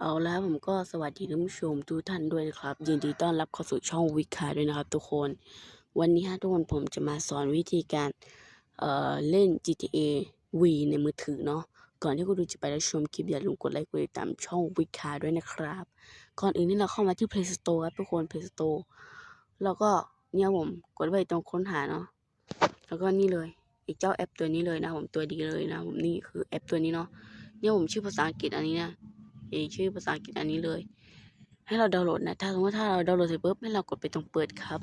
เอาแล้วผมก็สวัสดีท่านผู้ชมทุกท่านด้วยนะครับ ยินดีต้อนรับเข้าสู่ช่องวิคาด้วยนะครับ ทุกคน วันนี้ฮะทุกคนผมจะมาสอนวิธีการเอ่อเล่น GTA V ในมือถือเนาะก่อนที่คุณดูจะไปรับชมคลิปอย่าลืมกดไลค์กดติดตามช่องวิคาด้วยนะครับ ก่อนอื่นนี่เราเข้ามาที่ Play Store ครับทุกคน Play Store แล้วก็เนี่ยผมกดไปตรงค้นหาเนาะแล้วก็นี่เลยไอ้เจ้าแอปตัวนี้เลยนะผมตัวดีเลยนะผมนี่คือแอปตัวนี้เนาะเนี่ยผมชื่อภาษาอังกฤษอันนี้นะ เอชื่อภาษาอังกฤษอันนี้เลย ให้เราดาวน์โหลดนะ ถ้าสมมติถ้าเราดาวน์โหลดเสร็จปุ๊บให้เรากดไปตรงเปิดครับ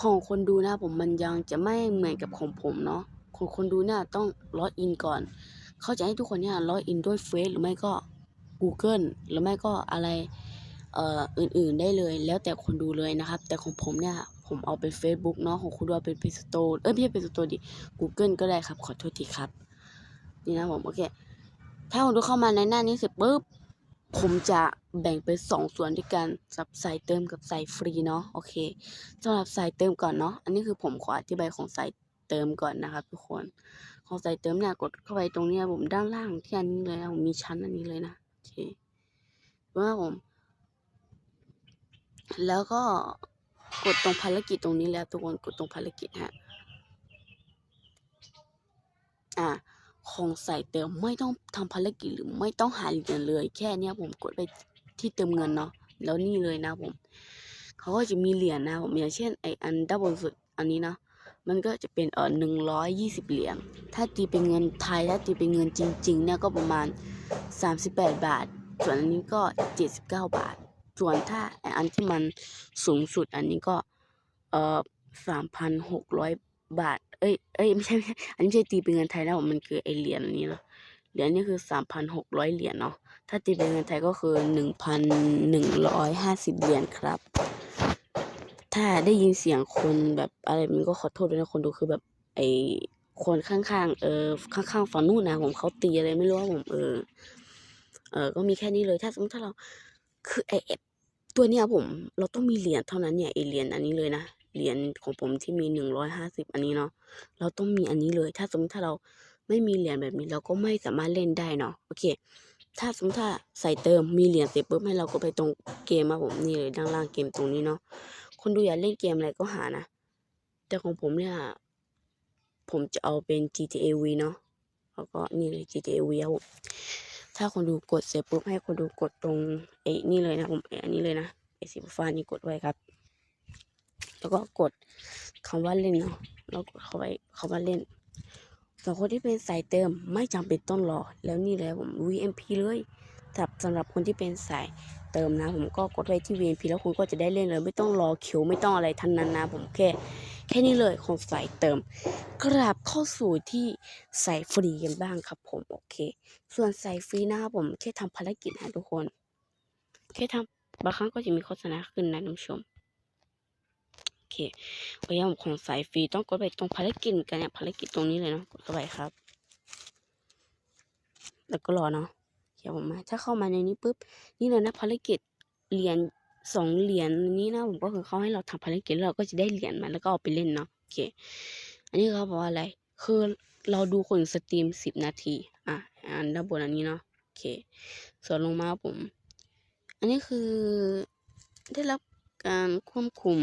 ของคนดูนะผมมันยังจะไม่เหมือนกับของผมเนาะของคนดูเนี่ยต้องล็อกอินก่อน เขาจะให้ทุกคนเนี่ยล็อกอินด้วยเฟซหรือไม่ก็ Google หรือไม่ก็อะไรเอ่ออื่นๆได้เลยแล้วแต่คนดูเลยนะครับ แต่ของผมเนี่ยผมเอาเป็น Facebook เนาะของคุณดูเอาเป็น Play Store เอ้ยไม่ใช่ Play Store ดิ Google ก็ได้ครับ ขอโทษทีครับ นี่นะผม โอเค ถ้าคุณดูเข้ามาในหน้านี้เสร็จปุ๊บ ผมจะแบ่งเป็นสองส่วนด้วยกันสำหรับสายเติมกับสายฟรีเนาะ โอเคสำหรับสายเติมก่อนเนาะ อันนี้คือผมขออธิบายของสายเติมก่อนนะครับทุกคน ของสายเติมเนี่ยกดเข้าไปตรงนี้ผมด้านล่างที่อันนี้เลยนะผมมีชั้นอันนี้เลยนะโอเคว่าผม แล้วก็กดตรงภารกิจตรงนี้แล้วทุกคนกดตรงภารกิจฮะ อ่า ของใส่เติมไม่ต้องทำภารกิจหรือไม่ต้องหาเหรียญเลย แค่เนี้ยผมกดไปที่เติมเงินเนาะแล้วนี่เลยนะผมเขาก็จะมีเหรียญนะผมอย่างเช่นไออันด้านบนสุดอันนี้เนาะมันก็จะเป็นเออหนึ่งร้อยยี่สิบเหรียญถ้าตีเป็นเงินไทยถ้าตีเป็นเงินจริง ๆ เนี่ยก็ประมาณสามสิบแปดบาท ส่วนอันนี้ก็เจ็ดสิบเก้าบาท ส่วนถ้าไออันที่มันสูงสุดอันนี้ก็เออสามพันหกร้อยบาท เอ้ยเอ้ยไม่ใช่ไม่ใช่อันนี้ไม่ใช่ตีเป็นเงินไทยนะผมมันคือไอเหรียญอันนี้เนาะเหรียญนี่คือสามพันหกร้อยเหรียญเนาะถ้าตีเป็นเงินไทยก็คือหนึ่งพันหนึ่งร้อยห้าสิบเหรียญครับ ถ้าได้ยินเสียงคนแบบอะไรมันก็ขอโทษด้วยนะคนดูคือแบบไอคนข้างๆ เออข้างๆฝั่งนู้นนะผมเขาตีอะไรไม่รู้ว่าผมเออ เออก็มีแค่นี้เลยถ้าสมมติถ้าเรา คือไอแอปตัวเนี้ยผม เราต้องมีเหรียญเท่านั้นเนี่ยไอเหรียญอันนี้เลยนะ เหรียญของผมที่มีหนึ่งร้อยห้าสิบอันนี้เนาะเราต้องมีอันนี้เลย ถ้าสมมติถ้าเราไม่มีเหรียญแบบนี้เราก็ไม่สามารถเล่นได้เนาะโอเค ถ้าสมมติถ้าใส่เติมมีเหรียญเสร็จปุ๊บให้เราก็ไปตรงเกมมาผมนี่เลยด้านล่างเกมตรงนี้เนาะคนดูอยากเล่นเกมอะไรก็หานะแต่ของผมเนี่ยผมจะเอาเป็น GTA V เนาะแล้วก็นี่เลย GTA V ครับถ้าคนดูกดเสร็จปุ๊บให้คนดูกดตรงไอ้นี่เลยนะผมไอ้อันนี้เลยนะไอ้สีฟ้านี่กดไว้ครับ แล้วก็กดคำว่าเล่นเนาะแล้วกดเข้าไปคำว่าเล่นสำหรับคนที่เป็นสายเติมไม่จำเป็นต้องรอ แล้วนี่เลยผม VMP เลยสำหรับสำหรับคนที่เป็นสายเติมนะ ผมก็กดไว้ที่ VMP แล้วคุณก็จะได้เล่นเลย ไม่ต้องรอคิวไม่ต้องอะไรทั้งนั้นนะผมแค่แค่นี้เลยของสายเติม กราบเข้าสู่ที่สายฟรีกันบ้างครับผมโอเค ส่วนสายฟรีนะครับผมแค่ทำภารกิจนะทุกคน แค่ทำบางครั้งก็จะมีโฆษณาขึ้นนะท่านผู้ชม คพยายามของสายฟรีต้องกดไปตรงภารกิจกันเนี่ยภารกิจตรงนี้เลยเนาะกดเข้าไปครับ แล้วก็รอเนาะเดี๋ยวผมมา ถ้าเข้ามาในนี้ปุ๊บนี่เลยนะภารกิจเหรียญสองเหรียญนี้นะผมก็คือเขาให้เราทำภารกิจแล้วเราก็จะได้เหรียญมาแล้วก็เอาไปเล่นเนาะโอเค อันนี้เขาบอกว่าอะไร คือเราดูคนสตรีมสิบนาที อะอันด้านบนอันนี้เนาะโอเค ส่วนลงมาผม อันนี้คือได้รับการควบคุม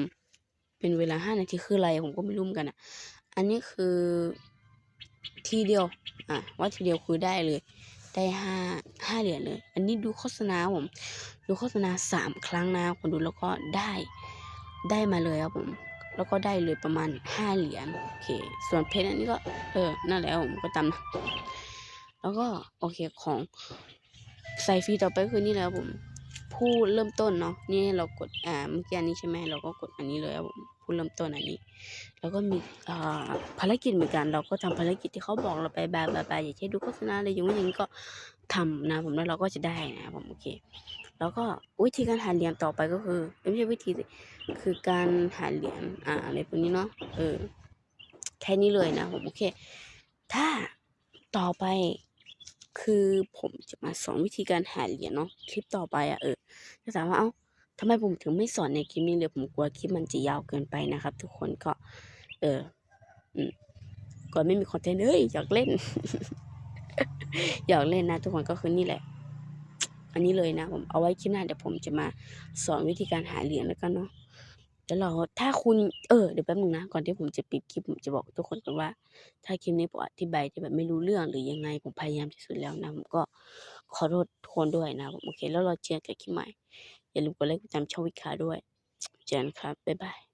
เป็นเวลาห้านาทีคืออะไรผมก็ไม่รู้เหมือนกันอะ อันนี้คือทีเดียว อะ ว่าทีเดียวคือได้เลย ได้ห้าห้าเหรียญเลย อันนี้ดูโฆษณาผม ดูโฆษณาสามครั้งนะคนดูแล้วก็ได้ได้มาเลยครับผม แล้วก็ได้เลยประมาณห้าเหรียญโอเค ส่วนเพชรอันนี้ก็เออนั่นแหละผมก็ตามนะแล้วก็โอเคของใส่ฟรีต่อไปคือนี่แหละครับผม ผู้เริ่มต้นเนาะนี่เรากดอ่าเมื่อกี้อันนี้ใช่ไหมเราก็กดอันนี้เลยครับผมผู้เริ่มต้นอันนี้ แล้วก็มีอ่าภารกิจเหมือนกัน เราก็ทำภารกิจที่เขาบอกเราไปแบบแบบแบบอย่างเช่นดูโฆษณาอะไรอย่างนี้อย่างนี้ก็ทำนะผมแล้วเราก็จะได้นะผมโอเค แล้วก็วิธีการหาเหรียญต่อไปก็คือไม่ใช่วิธีสิคือการหาเหรียญอ่าอะไรพวกนี้เนาะเออแค่นี้เลยนะผมโอเค ถ้าต่อไป คือผมจะมาสอนวิธีการหาเหรียญเนาะคลิปต่อไปอะเออจะถามว่าเอ้าทำไมผมถึงไม่สอนในคลิปนี้เลยผมกลัวคลิปมันจะยาวเกินไปนะครับ ทุกคนก็ เอออืมก่อนไม่มีคอนเทนต์เอ้ยอยากเล่นหยอกเล่นนะ ทุกคนก็คือนี่แหละ อันนี้เลยนะ ผมเอาไว้คลิปหน้าเดี๋ยวผมจะมาสอนวิธีการหาเหรียญแล้วกันเนาะ เดี๋ยวเราถ้าคุณเออเดี๋ยวแป๊บนึงนะ ก่อนที่ผมจะปิดคลิปผมจะบอกทุกคนกันว่า ถ้าคลิปนี้ผมอธิบายจะแบบไม่รู้เรื่องหรือยังไงผมพยายามที่สุดแล้วนะผมก็ขอโทษทุกคนด้วยนะผมโอเค แล้วเราเจอกันคลิปใหม่ อย่าลืมกดไลค์กดติดตามช่องวิคาด้วยเจอกันครับบ๊ายบาย